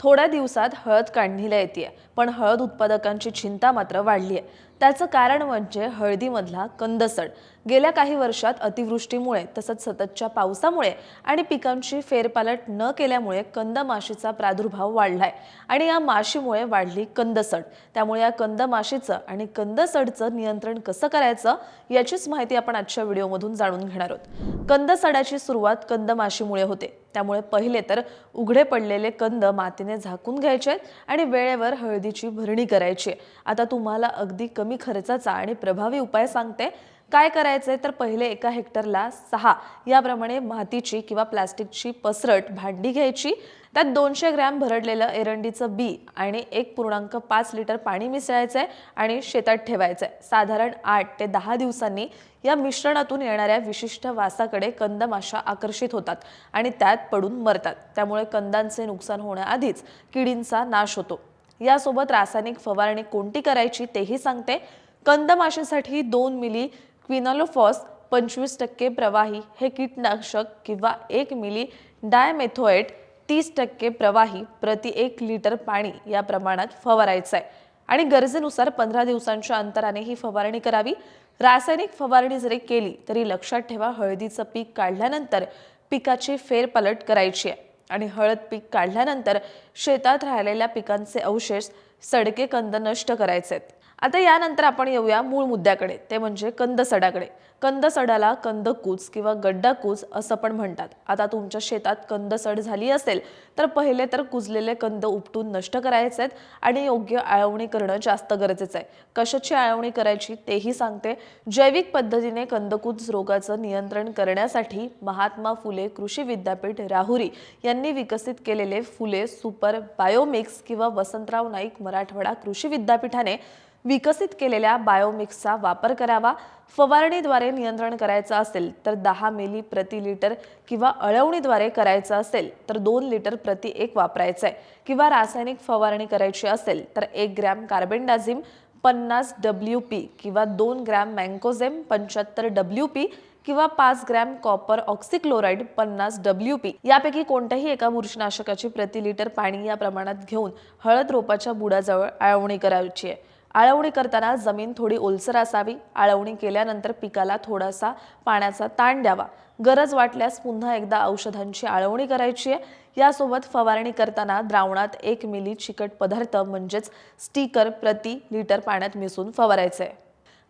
थोड्या दिवसात हळद काढणीला येते पण हळद उत्पादकांची चिंता मात्र वाढली आहे त्याचं कारण म्हणजे हळदीमधला कंदसड. गेल्या काही वर्षात अतिवृष्टीमुळे तसंच सततच्या पावसामुळे आणि पिकांची फेरपालट न केल्यामुळे कंद माशीचा प्रादुर्भाव वाढलाय आणि या माशीमुळे वाढली कंदसड. त्यामुळे या कंद माशीचं आणि कंदसडचं नियंत्रण कसं करायचं याचीच माहिती आपण आजच्या व्हिडिओमधून जाणून घेणार आहोत. कंदसडाची सुरुवात कंद माशीमुळे होते. त्यामुळे पहिले तर उघडे पडलेले कंद मातीने झाकून घ्यायचे आहेत आणि वेळेवर हळदीची भरणी करायची आहे. आता तुम्हाला अगदी कमी खर्चाचा आणि प्रभावी उपाय सांगते काय करायचंय? तर पहिले एका हेक्टरला सहा याप्रमाणे मातीची किंवा प्लास्टिकची पसरट भांडी घ्यायची. त्यात दोनशे ग्रॅम भरडलेलं एरंडीचं बी आणि एक पूर्णांक पाच लिटर पाणी मिसळायचं आहे आणि शेतात ठेवायचं आहे साधारण आठ ते दहा दिवसांनी या मिश्रणातून येणाऱ्या विशिष्ट वासाकडे कंदमाशा आकर्षित होतात आणि त्यात पडून मरतात. त्यामुळे कंदांचे नुकसान होण्याआधीच किडींचा नाश होतो. यासोबत रासायनिक फवारणी कोणती करायची तेही सांगते. कंदमाशेसाठी दोन मिली क्विनोलोफॉस पंचवीस टक्के प्रवाही हे कीटनाशक किंवा एक मिली डायमेथोएट तीस टक्के प्रवाही प्रति एक लिटर पाणी या प्रमाणात फवारायचं आहे आणि गरजेनुसार पंधरा दिवसांच्या अंतराने ही फवारणी करावी. रासायनिक फवारणी जरी केली तरी लक्षात ठेवा हळदीचं पीक काढल्यानंतर पिकाची फेरपालट करायची आहे. आणि हळद पीक काढल्यानंतर शेतात राहिलेल्या पिकांचे अवशेष सडके कंद नष्ट करायचे आहेत आता यानंतर आपण येऊया मूळ मुद्द्याकडे. ते म्हणजे कंदसडाकडे कंदसडाला कंदकूच किंवा गड्डाकूच असं पण म्हणतात. आता तुमच्या शेतात कंदसड झाली असेल तर पहिले तर कुजलेले कंद उपटून नष्ट करायचे आहेत आणि योग्य आळवणी करणं जास्त गरजेचं आहे. कशाची आळवणी करायची तेही सांगते. जैविक पद्धतीने कंदकूज रोगाचं नियंत्रण करण्यासाठी महात्मा फुले कृषी विद्यापीठ राहुरी यांनी विकसित केलेले फुले सुपर बायोमिक्स किंवा वसंतराव नाईक मराठवाडा कृषी विद्यापीठाने विकसित केलेल्या बायोमिक्सचा वापर करावा फवारणीद्वारे नियंत्रण करायचं असेल तर दहा मिली प्रति लिटर किंवा अळवणीद्वारे करायचं असेल तर दोन लिटर प्रति एक वापरायचं आहे किंवा रासायनिक फवारणी करायची असेल तर एक ग्रॅम कार्बेंडाझिम पन्नास डब्ल्यू पी किंवा दोन ग्रॅम मँकोझेम पंच्याहत्तर डब्ल्यू पी किंवा पाच ग्रॅम कॉपर ऑक्सिक्लोराईड पन्नास डब्ल्यू पी यापैकी कोणत्याही एका बुरशीनाशकाची प्रति लिटर पाणी या प्रमाणात घेऊन हळद रोपाच्या बुडाजवळ आळवणी करायची आहे. आळवणी करताना जमीन थोडी ओलसर असावी. आळवणी केल्यानंतर पिकाला थोडासा पाण्याचा ताण द्यावा. गरज वाटल्यास पुन्हा एकदा औषधांची आळवणी करायची आहे. यासोबत फवारणी करताना द्रावणात एक मिली चिकट पदार्थ म्हणजेच स्टिकर प्रति लिटर पाण्यात मिसळून फवारायचे. आहे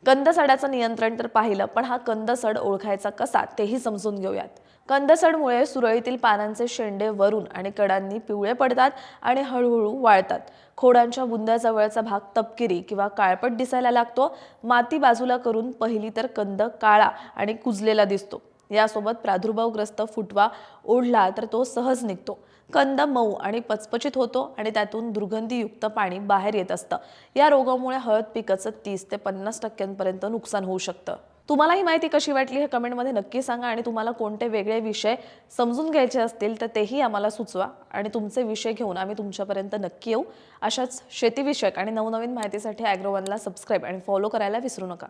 कंदसडाचं नियंत्रण तर पाहिलं पण हा कंदसड ओळखायचा कसा तेही समजून घेऊयात. कंदसडमुळे सुरळीतील पानांचे शेंडे वरून आणि कडांनी पिवळे पडतात आणि हळूहळू वाळतात. खोडांच्या बुंद्याजवळचा भाग तपकिरी किंवा काळपट दिसायला लागतो. माती बाजूला करून पहिली तर कंद काळा आणि कुजलेला दिसतो. यासोबत प्रादुर्भावग्रस्त फुटवा ओढला तर तो सहज निघतो. कंद मऊ आणि पचपचित होतो आणि त्यातून दुर्गंधीयुक्त पाणी बाहेर येत असतं. या रोगामुळे हळद पिकाचं तीस ते पन्नास टक्क्यांपर्यंत नुकसान होऊ शकतं. तुम्हाला ही माहिती कशी वाटली हे कमेंटमध्ये नक्की सांगा आणि तुम्हाला कोणते वेगळे विषय समजून घ्यायचे असतील तर तेही आम्हाला सुचवा आणि तुमचे विषय घेऊन आम्ही तुमच्यापर्यंत नक्की येऊ. अशाच शेतीविषयक आणि नवनवीन माहितीसाठी ॲग्रोवनला सबस्क्राईब आणि फॉलो करायला विसरू नका.